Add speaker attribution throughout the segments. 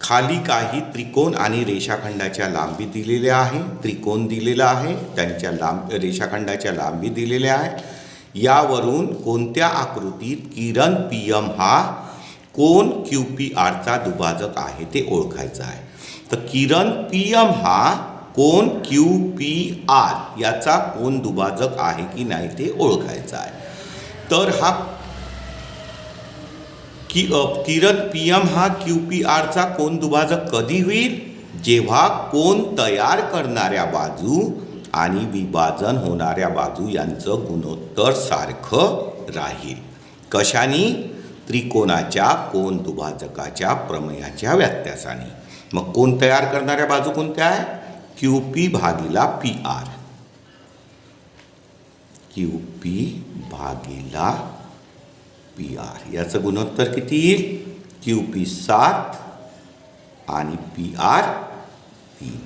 Speaker 1: खाली काही त्रिकोण आणि रेषाखंडाच्या लांबी दिलेल्या आहे. त्रिकोण दिलेला आहे. त्यांच्या लांब रेषाखंडाच्या लांबी दिलेल्या आहे. यावरून कोणत्या आकृतीत किरण पी एम हा कोण क्यू पी आरचा दुभाजक आहे ते ओळखायचं आहे. तर किरण पी एम हा कोण क्यू पी आर याचा कोण दुभाजक आहे की नाही ते ओळखायचं आहे. तर हा की किरण पी एम हा क्यू पी आरचा कोण दुभाजक कधी होईल? जेव्हा कोण तयार करणाऱ्या बाजू आणि विभाजन होणाऱ्या बाजू यांचं गुणोत्तर सारखं राहील. कशाने? त्रिकोणाच्या कोण दुभाजकाच्या प्रमेयाच्या व्यत्यासाने. मग कोण तयार करणाऱ्या बाजू कोणत्या आहे? क्यू पी भागीला पी आर. क्यू पी भागीला पी आर याचं गुणोत्तर किती येईल? क्यू पी सात आणि पी आर तीन.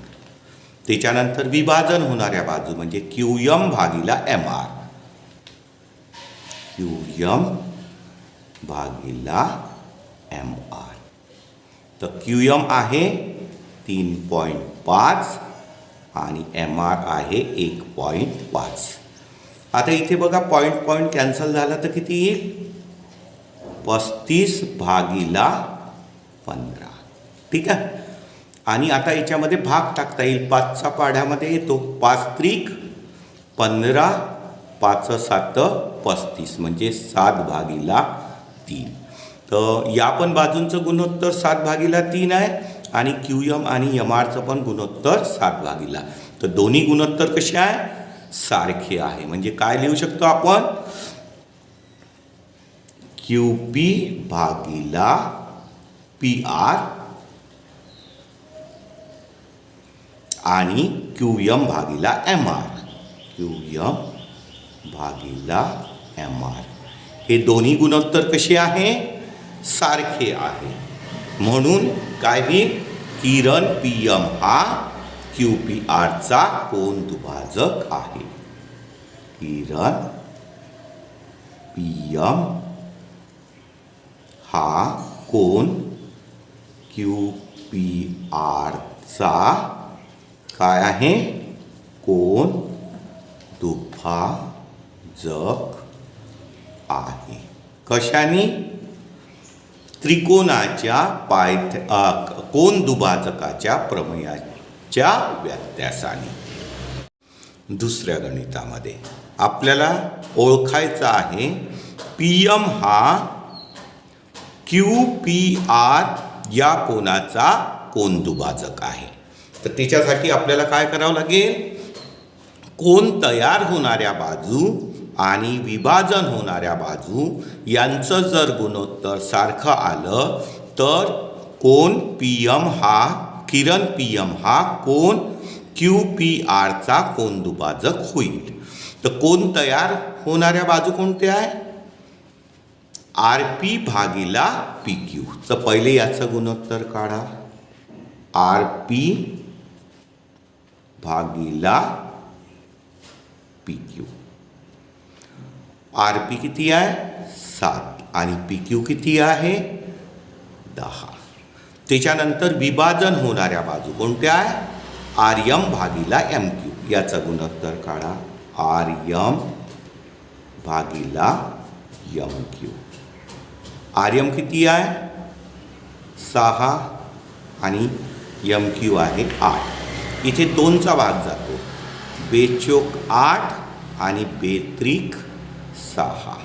Speaker 1: त्याच्यानंतर विभाजन होणाऱ्या बाजू म्हणजे क्यू यम भागीला एम आर क्यू यम भागीला एम आर तर क्यू यम आहे तीन पॉईंट पाच आणि एम आर आहे एक पॉईंट पाच. आता इथे बघा पॉईंट पॉईंट कॅन्सल झाला तर किती येईल? पस्तीस भागीला पंधरा. ठीक आहे? आणि आता याच्यामध्ये भाग टाकता येईल. पाचचा पाढ्यामध्ये येतो. पाच त्रिक पंधरा पाच सात पस्तीस. म्हणजे सात भागीला तीन. तर या पण बाजूंचं गुणोत्तर सात भागीला तीन आहे आणि क्यू यम आणि यम आरचं पण गुणोत्तर सात भागीला. तर दोन्ही गुणोत्तर कसे आहे? सारखे आहे. म्हणजे काय लिहू शकतो आपण? क्यू पी भागीला पी आर आणि क्यू यम भागीला एम आर क्यू यम भागीला एम आर हे दोन्ही गुणोत्तर कसे आहे? सारखे आहे. म्हणून काय होईल किरण पी एम हा क्यू पी आरचा कोण दुभाजक आहे. किरण पी एम हा कोण? क्यू पी आरचा काय आहे? कोण? दुभाजक आहे. कशाने? त्रिकोणाच्या पायथ कोण दुभाजकाच्या प्रमेयाच्या व्यत्यासाने? दुसऱ्या गणितामध्ये आपल्याला ओळखायचं आहे पी एम हा क्यू पी आर या कोणाचा कोण दुभाजक आहे. तर त्याच्यासाठी आपल्याला काय करावं लागेल? कोण तयार होणाऱ्या बाजू आणि विभाजन होणाऱ्या बाजू यांचं जर गुणोत्तर सारखं आलं तर कोण पी एम हा किरण पी एम हा कोण क्यू पी आरचा कोण दुभाजक होईल. तर कोण तयार होणाऱ्या बाजू कोणत्या आहे? आर पी भागीला पी क्यू. तर पहिले याचं गुणोत्तर काढा. आर पी भागीला पी क्यू. आर पी किती आहे? सात. आणि पी क्यू किती आहे? दहा. त्याच्यानंतर विभाजन होणाऱ्या बाजू कोणत्या आहे? आर यम भागीला एम क्यू. याचा गुणोत्तर काढा. आर यम भागीला यम क्यू. आर यम किती आहे? सहा आणि यम क्यू आहे आठ. इथे दोनचा भाग जातो. बेचोक आठ आणि बेत्रिक सहा.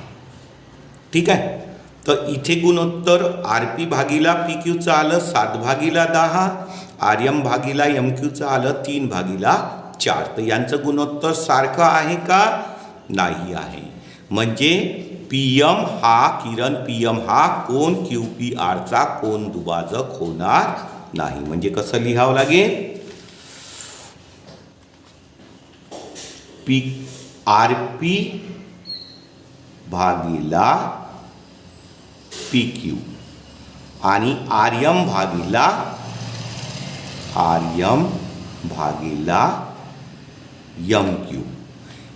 Speaker 1: ठीक आहे? तर इथे गुणोत्तर आर पी भागीला पी क्यूचं आलं सात भागीला दहा आर भागीला यम क्यूचं आलं तीन भागीला चार. तर यांचं गुणोत्तर सारखं आहे का? नाही आहे. म्हणजे पी एम हा किरण पी एम हा कोण? क्यू पी आरचा कोण दुभाजक होणार नाही. म्हणजे कसं लिहावं लागेल? पी आर पी भागीला पी क्यू आणि आर एम भागीला आर एम भागीला यम क्यू.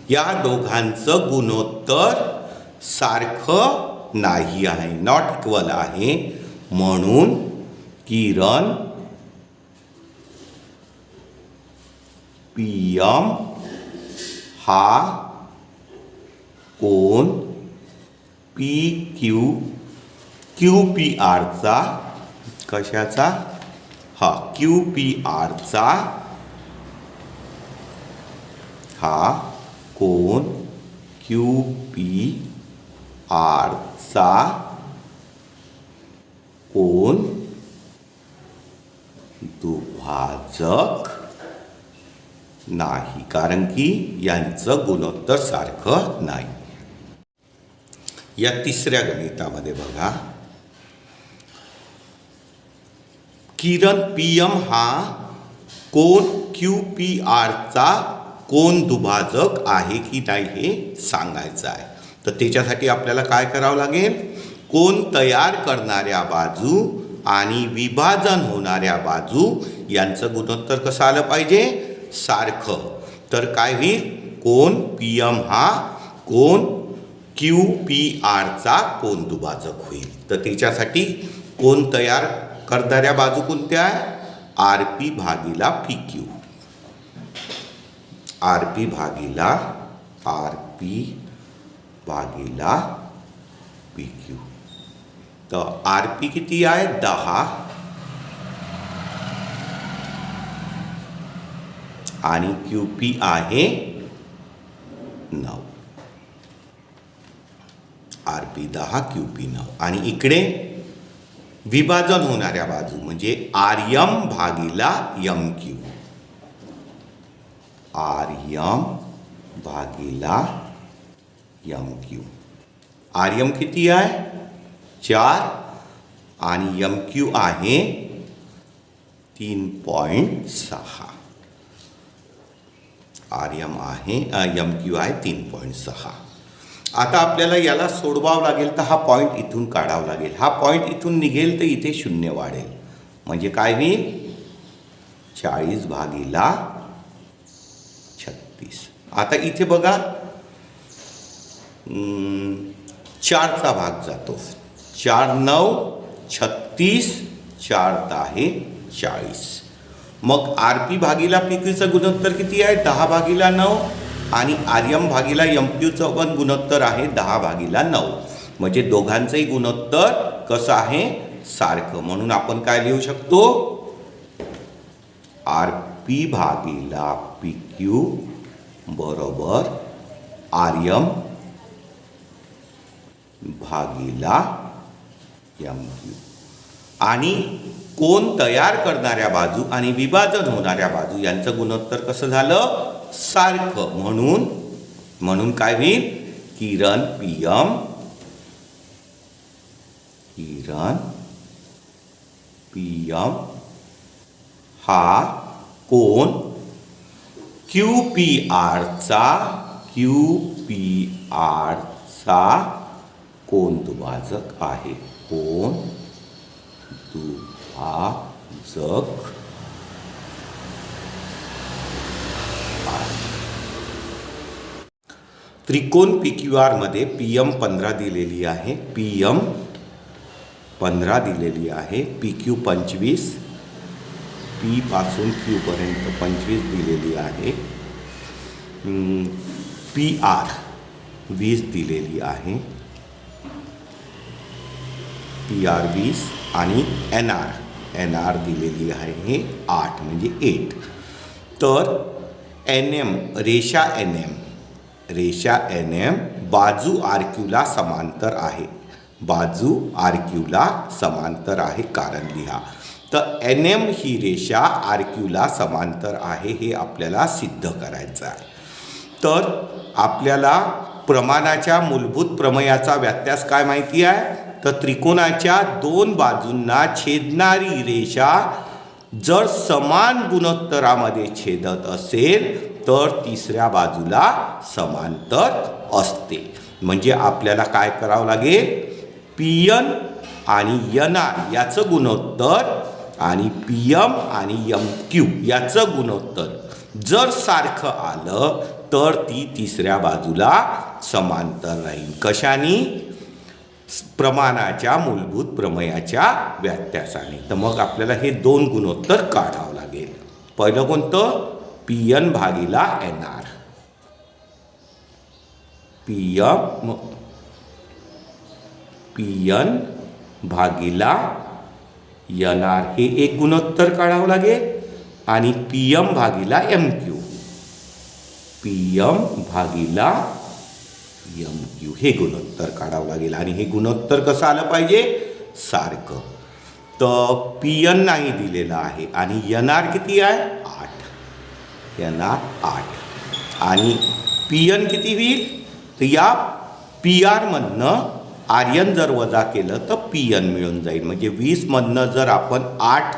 Speaker 1: या दोघांचं गुणोत्तर सारखं नाही आहे नॉट इक्वल आहे. म्हणून किरण पी एम हा कोण? पी क्यू क्यू पी आरचा कशाचा? हा क्यू पी आरचा हा कोण? क्यू पी आरचा कोण? दुभाजक नाही कारण की यांचं गुणोत्तर सारखं नाही. या तिसऱ्या गणितामध्ये बघा. किरण पी एम हा कोण? क्यू पी आरचा कोण दुभाजक आहे की नाही हे सांगायचं आहे. तर त्याच्यासाठी आपल्याला काय करावं लागेल? कोण तयार करणाऱ्या बाजू आणि विभाजन होणाऱ्या बाजू यांचं गुणोत्तर कसं आलं पाहिजे? सारखं. तर काय होईल? कोण पी एम हा कोण क्यू पी आरचा कोण दुभाजक होईल? तर त्याच्यासाठी कोण तयार करणाऱ्या बाजू कोणत्या? आहे आर पी भागीला पी क्यू. आर पी भागीला आर पी भागीला पी क्यू। तर आर पी किती आहे दहा। आणि क्यू पी आहे नऊ आर पी दहा, क्यू पी नऊ इकडे विभाजन होणाऱ्या बाजू म्हणजे आर यम भागीला यम क्यू। आर यम भागीला यम क्यू आर यम किती आहे चार। आणि यम क्यू आहे? तीन पॉईंट सहा। आर यम आहे यम क्यू आहे तीन पॉईंट सहा। आता आपल्याला याला सोडवावं लागेल तर हा पॉईंट इथून काढावा लागेल. हा पॉईंट इथून निघेल तर इथे शून्य वाढेल. म्हणजे काय होईल? चाळीस भागीला छत्तीस. आता इथे बघा चारचा भाग जातो. चार नऊ छत्तीस चार दहा चाळीस. मग आर पी भागीला पी क्यूचं गुणोत्तर किती आहे? दहा भागीला नऊ आणि आर यम भागीला यम क्यूचं पण गुणोत्तर आहे दहा भागीला नऊ. म्हणजे दोघांचंही गुणोत्तर कसं आहे? सारखं. म्हणून आपण काय लिहू शकतो? आर पी भागीला पी क्यू बरोबर आर भागीला एम क्यू आणि कोण तयार करणाऱ्या बाजू आणि विभाजन होणाऱ्या बाजू यांचं गुणोत्तर कसं झालं? सारखं. म्हणून म्हणून काय होईल? किरण पी एम किरण पी एम हा कोण? क्यू पी आरचा क्यू पी आरचा कोण दुभाजक आहे? कोण दुभाजक त्रिकोण पी क्यू आरमध्ये पी एम पंधरा दिलेली आहे. पी एम पंधरा दिलेली आहे. पी क्यू पंचवीस. पीपासून क्यूपर्यंत पंचवीस दिलेली आहे. पी आर वीस दिलेली आहे. पी आर वीस आणि एन आर एन आर दिलेली आहे आठ म्हणजे एट तर एन एम रेषा एन एम रेषा एन एम बाजू आर क्यूला समांतर आहे. बाजू आर क्यूला समांतर आहे कारण लिहा. तर एन एम ही रेषा आर क्यूला समांतर आहे हे आपल्याला सिद्ध करायचं आहे. तर आपल्याला प्रमाणाच्या मूलभूत प्रमेयाचा व्यत्यास काय माहिती आहे? तर त्रिकोणाच्या दोन बाजूंना छेदणारी रेषा जर समान गुणोत्तरामध्ये छेदत असेल तर तिसऱ्या बाजूला समांतर असते. म्हणजे आपल्याला काय करावं लागेल? पी यन आणि यन आर याचं गुणोत्तर आणि पी एम आणि यम क्यू याचं गुणोत्तर जर सारखं आलं तर ती तिसऱ्या बाजूला समांतर राहील. कशानी? प्रमाणाच्या मूलभूत प्रमेयाच्या व्यत्यासाने. तर मग आपल्याला हे दोन गुणोत्तर काढावं लागेल. पहिलं कोणतं? पी एन भागीला N R P M P N भागीला एन आर हे एक गुणोत्तर काढावं लागेल. आणि पी एम भागीला एम क्यू पी एम भागीला एम क्यू हे गुणोत्तर काढावं लागेल. आणि हे गुणोत्तर कसं आलं पाहिजे? सारखं. तर पी एन नाही दिलेलं आहे. आणि एन आर किती आहे? आठ. एन आर आठ. आणि पी एन किती होईल? तर या पी आरमधनं आर्यन जर वजा केलं तर पी एन मिळून जाईल. म्हणजे वीसमधनं जर आपण आठ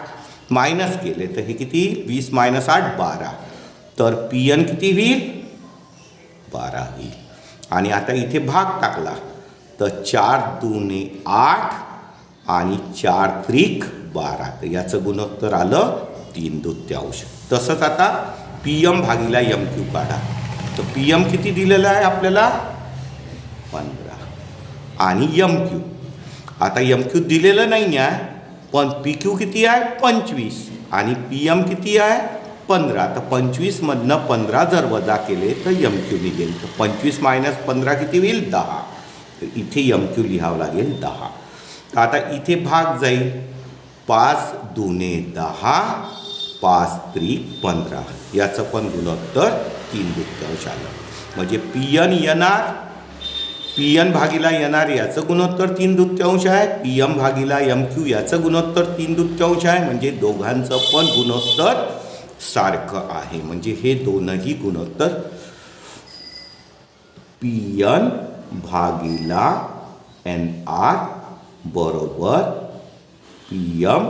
Speaker 1: मायनस केले तर हे किती वीस मायनस आठ बारा. तर पी एन किती होईल? बारा होईल. आणि आता इथे भाग टाकला. तर चार दुने आठ आणि चार त्रिक बारा. तर याचं गुणोत्तर आलं तीन दुत्यांश तसंच आता पी एम भागीला एम क्यू काढा. तर पी एम किती दिलेलं आहे आपल्याला? पंधरा. आणि एम क्यू आता एम क्यू दिलेलं नाही आहे पण पी क्यू किती आहे? पंचवीस. आणि पी एम किती आहे? पंधरा. तर पंचवीसमधनं पंधरा जर वजा केले तर यम क्यू निघेल. तर पंचवीस मायनस पंधरा किती होईल? दहा. तर इथे यम क्यू लिहावं लागेल दहा. तर आता इथे भाग जाईल. पाच दुने दहा पाच त्री पंधरा. याचं पण गुणोत्तर तीन दुत्यांश आलं म्हणजे पी एन येणार. पी एन भागीला येणार याचं गुणोत्तर तीन दुत्यांश आहे. पी एम भागीला एम क्यू याचं गुणोत्तर तीन दुत्यांश आहे. म्हणजे दोघांचं पण गुणोत्तर सारखं आहे. म्हणजे हे दोनही गुणोत्तर पी एन भागीला एन आर बरोबर पी एम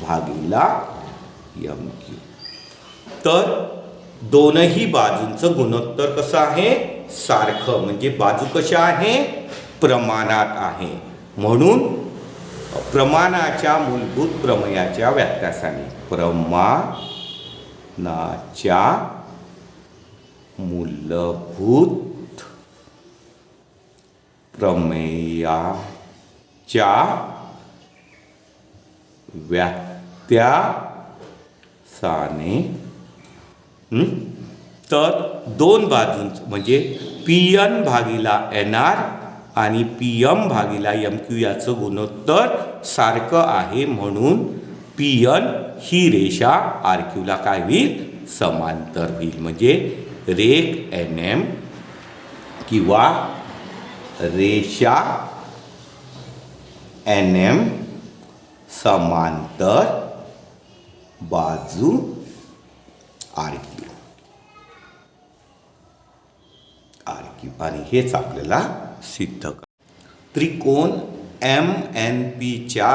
Speaker 1: भागीला एम क्यू तर दोनही बाजूंचं गुणोत्तर कसं आहे? सारखं. म्हणजे बाजू कशा आहे? प्रमाणात आहे. म्हणून प्रमाणाच्या मूलभूत प्रमेयाच्या व्याख्यासाने प्रमाणाच्या मूलभूत प्रमेयाच्या व्यात्यासाने तर दोन बाजूंच म्हणजे पी एन भागीला एन आर आणि पी एम भागीला एम क्यू याचं गुणोत्तर सारखं आहे म्हणून पी एन ही रेषा आर क्यूला काय होईल? समांतर होईल. म्हणजे रेक एन एम किंवा रेषा एन एम समांतर बाजू आर क्यू आर क्यू आणि हेच आपल्याला सिद्ध करा. त्रिकोण एम एन पीच्या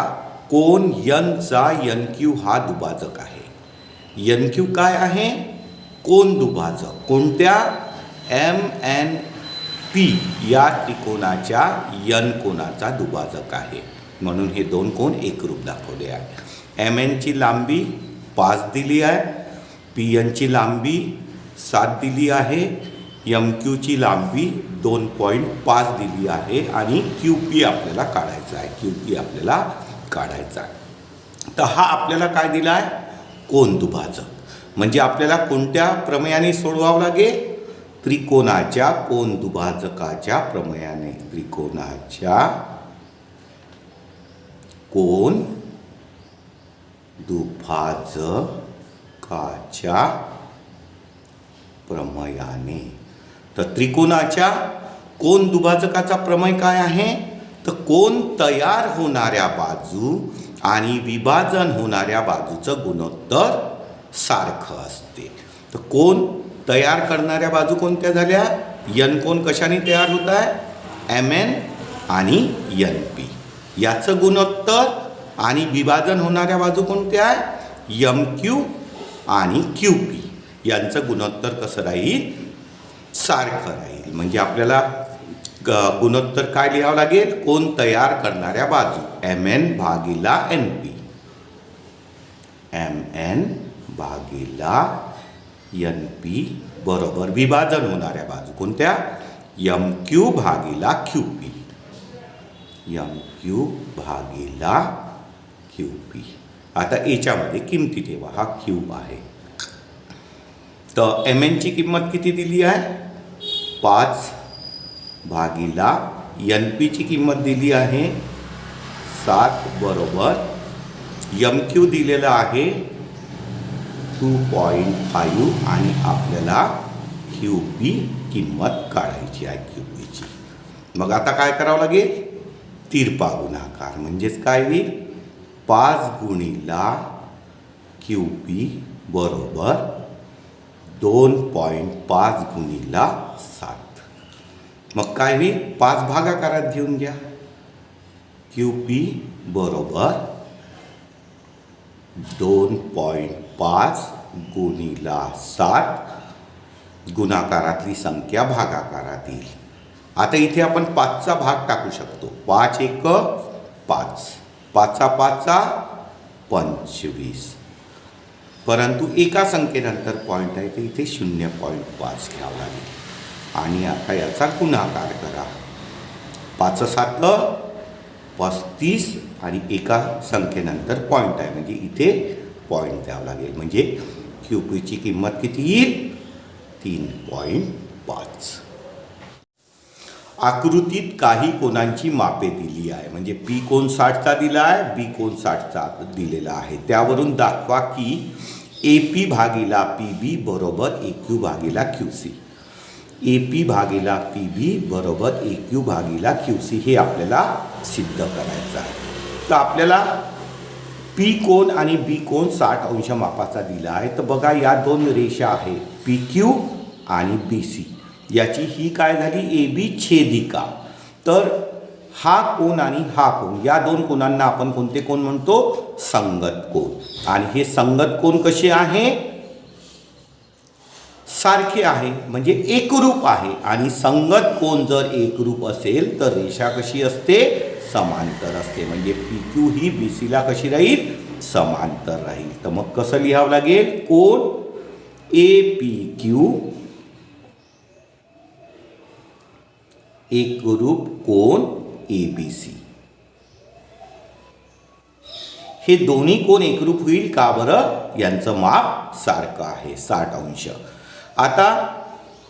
Speaker 1: कोण यनचा यन क्यू हा दुभाजक आहे. यन क्यू काय आहे? कोण दुभाजक. कोणत्या? एम एन पी या त्रिकोणाच्या यन कोणाचा दुभाजक आहे. म्हणून हे दोन कोण एकरूप दाखवले आहे. एम एनची लांबी पाच दिली आहे. पी एनची लांबी सात दिली आहे. एम क्यूची लांबी दोन पॉईंट पाच दिली आहे आणि क्यू पी आपल्याला काढायचा आहे. क्यू पी आपल्याला काढायचा आहे. तर हा आपल्याला काय दिला आहे कोण दुभाजक म्हणजे आपल्याला कोणत्या प्रमेयाने सोडवावं लागेल? त्रिकोणाच्या कोण दुभाजकाच्या प्रमेयाने. त्रिकोणाच्या कोण दुभाजकाच्या प्रमयाने. तर त्रिकोणाच्या कोण दुभाजकाचा प्रमेय काय आहे? तर कोण तयार होणाऱ्या बाजू आणि विभाजन होणाऱ्या बाजूचं गुणोत्तर सारखं असते. तर कोण तयार करणाऱ्या बाजू कोणत्या झाल्या? यन कोण कशाने तयार होत आहे? एम एन आणि यन पी. याचं गुणोत्तर आणि विभाजन होणाऱ्या बाजू कोणत्या आहे? यम क्यू आणि क्यू पी. यांचं गुणोत्तर कसं राहील? सारखं राहील. म्हणजे आपल्याला ग- गुणोत्तर काय लिहावं लागेल? कोण तयार करणाऱ्या बाजू. एम एन भागीला एन पी एम एन भागीला एन पी बरोबर विभाजन होणाऱ्या बाजू कोणत्या? एम क्यू भागीला क्यू पी यम क्यू भागीला क्यू पी आता याच्यामध्ये किमती ठेवा. हा क्यू आहे. तर एम एनची किंमत किती दिली आहे? पाच भागीला एन पीची किंमत दिली आहे सात बरोबर. यम क्यू दिलेलं आहे टू पॉईंट फाईव्ह आणि आपल्याला क्यू पी किंमत काढायची आहे क्यू पीची मग आता काय करावं लागेल? तिरपा गुणाकार म्हणजेच काय होईल? पाच गुणीला क्यू पी बरोबर दोन पॉईंट पाच गुणीला सात. मग काय होईल? पाच भागाकारात घेऊन घ्या. क्यू पी बरोबर दोन पॉईंट पाच गुणीला सात. गुणाकारातली संख्या भागाकारात येईल. आता इथे आपण पाचचा भाग टाकू शकतो. पाच एक पाच. पाचचा पाचा पंचवीस. परंतु एका संख्येनंतर पॉईंट आहे तर इथे शून्य पॉईंट पाच घ्यावं लागेल. आणि आता याचा गुणाकार करा. पाच सात पस्तीस आणि एका संख्येनंतर पॉईंट आहे. म्हणजे इथे पॉईंट द्यावं लागेल. म्हणजे क्यूपीची किंमत किती येईल? तीन पॉईंट पाच. आकृतीत काही कोणांची मापे दिली आहे. म्हणजे पी कोण साठचा दिला आहे बी कोण साठचा दिलेला आहे. त्यावरून दाखवा की ए पी भागीला पी बी बरोबर ए क्यू भागीला क्यू सी ए पी भागीला पी बी बरोबर ए क्यू भागीला क्यू सी हे आपल्याला सिद्ध करायचं आहे. तर आपल्याला पी कोण आणि बी कोण साठ अंश मापाचा दिला आहे. तर बघा या दोन रेषा आहे पी क्यू आणि बी सी याची ही काय झाली? A B छेदिका. तर हा कोण आणि हा कोण? या दोन कोणांना आपण कोणते कोण म्हणतो? संगत कोण. आणि हे संगत कोण कसे आहे? सारखे आहे म्हणजे एकरूप आहे. आणि संगत कोण जर एकरूप असेल तर रेषा कशी असते? समांतर असते. म्हणजे पी क्यू ही बी सीला कशी राहील? समांतर राहील. तर मग कसं लिहावं लागेल? कोण? ए पी क्यू एकरूप कोण? ए बी सी हे दोन्ही कोण एकरूप होईल का बरं? यांचं माप सारखं आहे साठ अंश. आता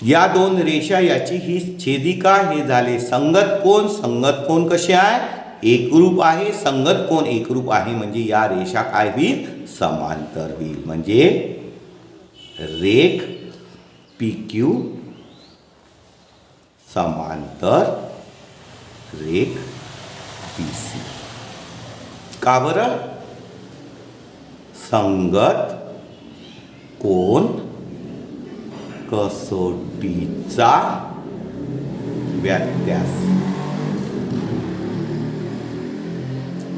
Speaker 1: या दोन रेषा याची ही छेदिका हे झाले संगत कोण? संगत कोण कसे आहे? एकरूप आहे संगत कोण एकरूप आहे? म्हणजे या रेषा काय होईल? समांतर होईल. म्हणजे रेख पी क्यू समांतर रेख बी सी का बरं? संगत कोण कसोटीचा व्यत्यास.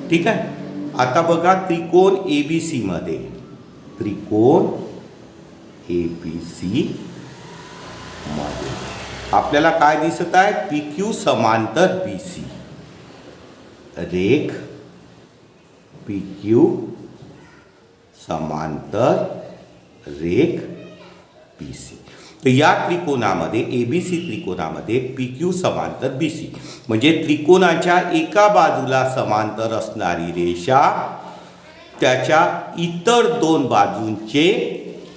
Speaker 1: ठीक आहे? आता बघा त्रिकोण ए बी सीमध्ये त्रिकोण ए बी सी मध्ये. आपल्याला काय दिसत आहे? पी क्यू समांतर बी सी रेख पी क्यू समांतर रेख बी सी तर या त्रिकोणामध्ये ए बी सी त्रिकोणामध्ये पी क्यू समांतर बी सी म्हणजे त्रिकोणाच्या एका बाजूला समांतर असणारी रेषा त्याच्या इतर दोन बाजूंचे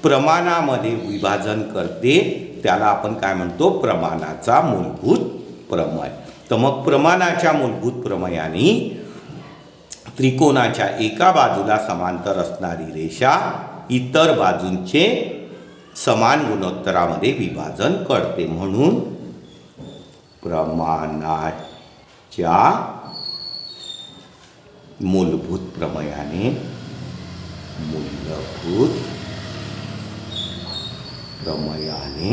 Speaker 1: प्रमाणामध्ये विभाजन करते. त्याला आपण काय म्हणतो? प्रमाणाचा मूलभूत प्रमेय. तर मग प्रमाणाच्या मूलभूत प्रमेयाने त्रिकोणाच्या एका बाजूला समांतर असणारी रेषा इतर बाजूंचे समान गुणोत्तरामध्ये विभाजन करते. म्हणून प्रमाणाच्या मूलभूत प्रमेयाने मूलभूत प्रमयाने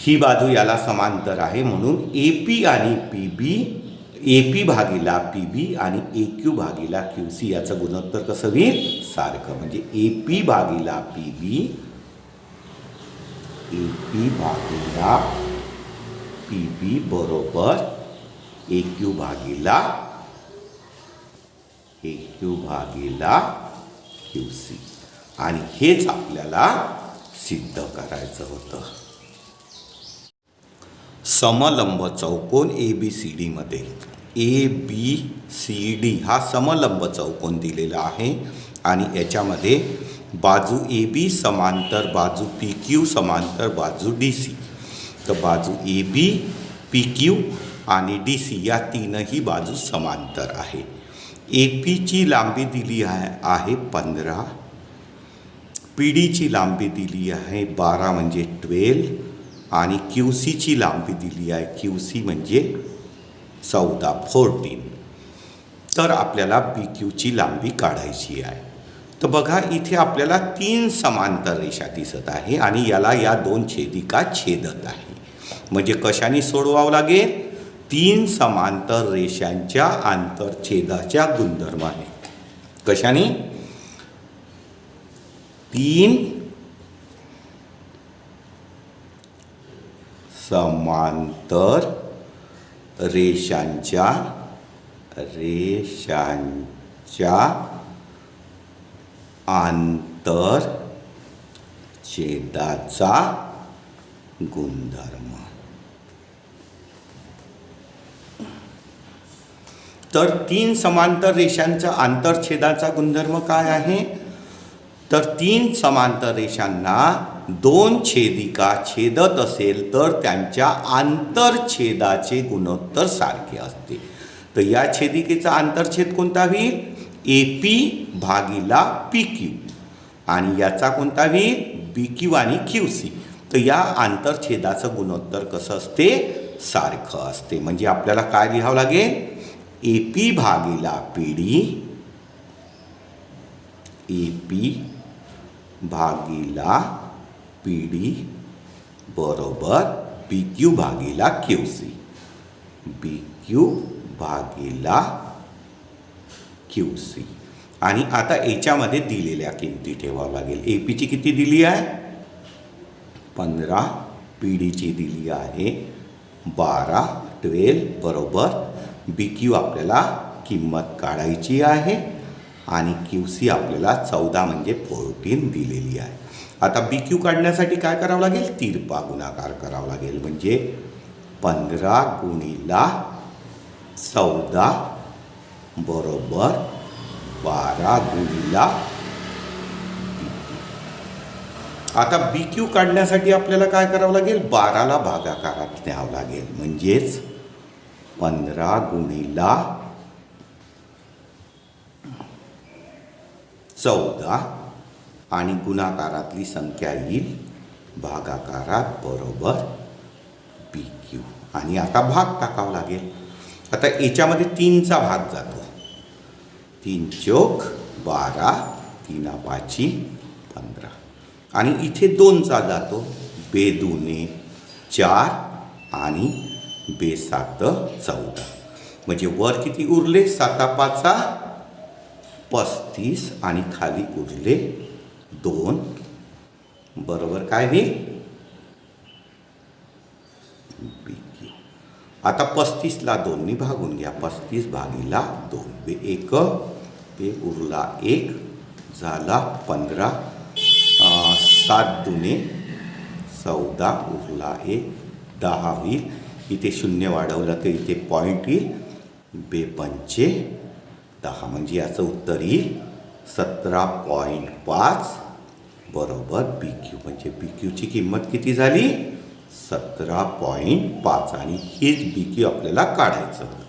Speaker 1: ही बाजू याला समांतर आहे म्हणून ए पी आणि पी बी ए पी भागीला पी बी आणि ए क्यू भागीला क्यू सी याचं गुणोत्तर कसं होईल? सारखं. म्हणजे ए पी भागीला पी बी ए पी भागीला पी बी बरोबर ए क्यू भागीला ए क्यू भागीला क्यू सी. आणि हेच आपल्याला सिद्ध करायचं होतं. समलंब चौकोन ए बी सी डीमध्ये ए बी सी डी हा समलंब चौकोन दिलेला आहे आणि याच्यामध्ये बाजू ए बी समांतर बाजू पी क्यू समांतर बाजू डी सी तर बाजू ए बी पी क्यू आणि डी सी या तीनही बाजू समांतर आहे. ए पीची लांबी दिली आहे आहे पंधरा पी डीची लांबी दिली आहे बारा म्हणजे ट्वेल्व आणि क्यू सीची लांबी दिली आहे. क्यू सी म्हणजे चौदा फोर्टीन. तर आपल्याला पी क्यूची लांबी काढायची आहे. तर बघा इथे आपल्याला तीन समांतर रेषा दिसत आहे आणि याला या दोन छेदिका छेदत आहे. म्हणजे कशाने सोडवावं लागेल? तीन समांतर रेषांच्या आंतरछेदाच्या गुणधर्माने. कशाने? तीन समांतर रेषांच्या रेषांच्या आंतर छेदाचा गुणधर्म. तर तीन समांतर रेषांचा आंतरछेदाचा गुणधर्म काय आहे? तर तीन समांतर रेषांना दोन छेदिका छेदत असेल तर त्यांच्या आंतरछेदाचे गुणोत्तर सारखे असते तर या छेदिकेचा आंतरछेद कोणता होईल? ए पी भागीला पी क्यू. आणि याचा कोणता होईल? बी क्यू आणि क्यू सी. तर या आंतरछेदाचं गुणोत्तर कसं असते? सारखं असते. म्हणजे आपल्याला काय लिहावं लागेल? ए पी भागीला पी डी ए पी भागीला पी डी बरोबर बी क्यू भागीला क्यू सी बी क्यू भागीला क्यू सी आणि आता याच्यामध्ये दिलेल्या किमती ठेवावं लागेल. ए पीची किती दिली आहे? पंधरा. पी डीची दिली आहे बारा. ट्वेल्व बरोबर बी क्यू आपल्याला किंमत काढायची आहे. आणि क्यू सी आपल्याला चौदा म्हणजे फोर्टीन दिलेली आहे. आता बी क्यू काढण्यासाठी काय करावं लागेल? तिरपा गुणाकार करावा लागेल. म्हणजे पंधरा गुणीला चौदा बरोबर बारा गुणीला आता बी क्यू काढण्यासाठी आपल्याला काय करावं लागेल? बाराला भागाकारात न्यावं लागेल. म्हणजेच पंधरा गुणीला चौदा आणि गुणाकारातली संख्या येईल. भागाकारात बरोबर पी क्यू आणि आता भाग टाकावा लागेल. आता याच्यामध्ये तीनचा भाग जातो. तीन चोक बारा तीना पाची पंधरा. आणि इथे दोनचा जातो. बेदुने चार आणि बेसात चौदा. म्हणजे वर किती उरले? साता पाचा पस्तीस आणि खाली उरले दोन. बरोबर काय होईल आता पस्तीसला दोननी भागून घ्या. पस्तीस भागीला दोन. बे एक. बे उरला एक. झाला पंधरा. सात दुने चौदा. उरला एक. दहा होईल. इथे शून्य वाढवलं तर इथे पॉईंट येईल. बे पंचे. दहा. म्हणजे याचं उत्तर येईल सतरा पॉईंट पाच बरोबर बी क्यू म्हणजे बी क्यूची किंमत किती झाली? सतरा पॉईंट पाच. आणि हेच बी क्यू आपल्याला काढायचं होतं.